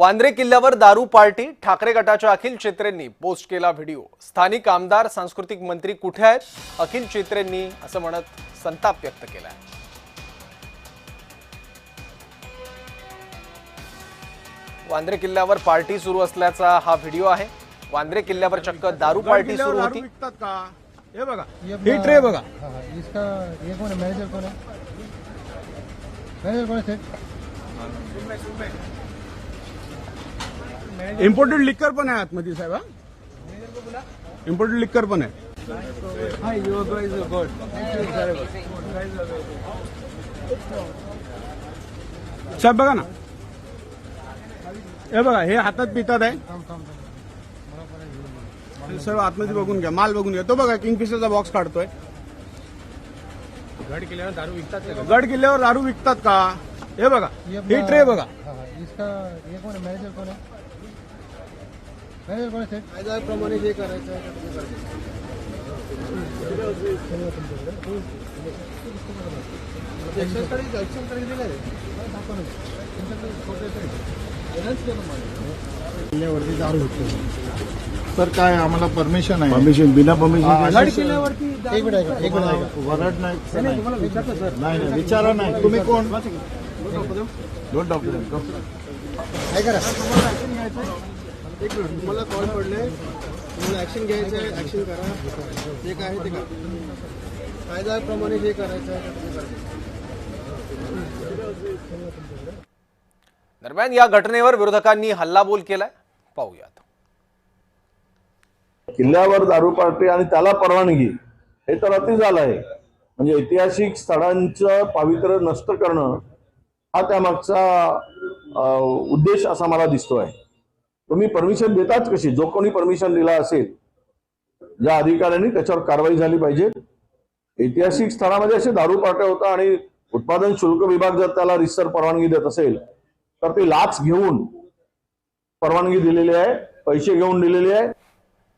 वांद्रे किल्ल्यावर दारू पार्टी ठाकरे गटाच्या अखिल चित्रेंनी पोस्ट केला व्हिडिओ. स्थानिक आमदार सांस्कृतिक मंत्री कुठे आहेत? अखिल चित्रेंनी असं म्हणत संताप व्यक्त केलाय. वांद्रे किल्ल्यावर पार्टी सुरू असल्याचा हा व्हिडिओ आहे. वांद्रे किल्ल्यावर चक्क दारू पार्टी सुरू होती. हे बघा. ही ट्रे बघा. इसका ये मैनेजर कौन है? मैनेजर कौन है सेठ इम्पोर्टेड लिक्कर पण आहे आतमध्ये साहेब इम्पोर्टेड लिक्कर पण आहे. साहेब बघा ना. हे बघा हे हातात पितात आहे. सर्व आतमध्ये बघून घ्या माल बघून घ्या. तो बघा किंगफिशरचा बॉक्स काढतोय. गढ़ किले दारू विकतात गड किल्ल्यावर दारू विकतात का? हे बघा ही ट्रे बघा. इसका ये कौन है मैनेजर कौन है कायद्याप्रमाणे जे करायचं आहे ते करायचं. दिलं आहे. काय. किल्ल्यावरती दारू विकतो तर काय आम्हाला परमिशन आहे? परमिशन बिना परमिशन किल्ल्यावरती एक मिनिट एक मिनिट वरड नाही सर. नाही नाही विचारा नाही. तुम्ही कोण? दोन डॉक्टर ऐका ना. एक मिनिट तुम्हाला कॉल पडले. तुम्हाला ऍक्शन घ्यायचं आहे ऍक्शन करा. जे काय आहे ते करा. कायद्याप्रमाणे जे करायचं आहे. ते करा दरम्यान या घटनेवर विरोधकांनी हल्लाबोल केलाय. पाहूयात. किल्ल्यावर दारू पार्टी आणि त्याला परवानगी हे तर अति झालं आहे. म्हणजे ऐतिहासिक स्थळांचं पावित्र्य नष्ट करणं हा त्यामागचा उद्देश असा मला दिसतोय. तुम्ही परमिशन देताच कशी? जो कोणी परमिशन दिला असेल ज्या अधिकाऱ्यांनी त्याच्यावर कारवाई झाली पाहिजे. ऐतिहासिक स्थळामध्ये असे दारू पाट्या होता आणि उत्पादन शुल्क विभाग जर त्याला रिसर परवानगी देत असेल तर ते लाच घेऊन परवानगी दिलेली आहे पैसे घेऊन दिलेली आहे.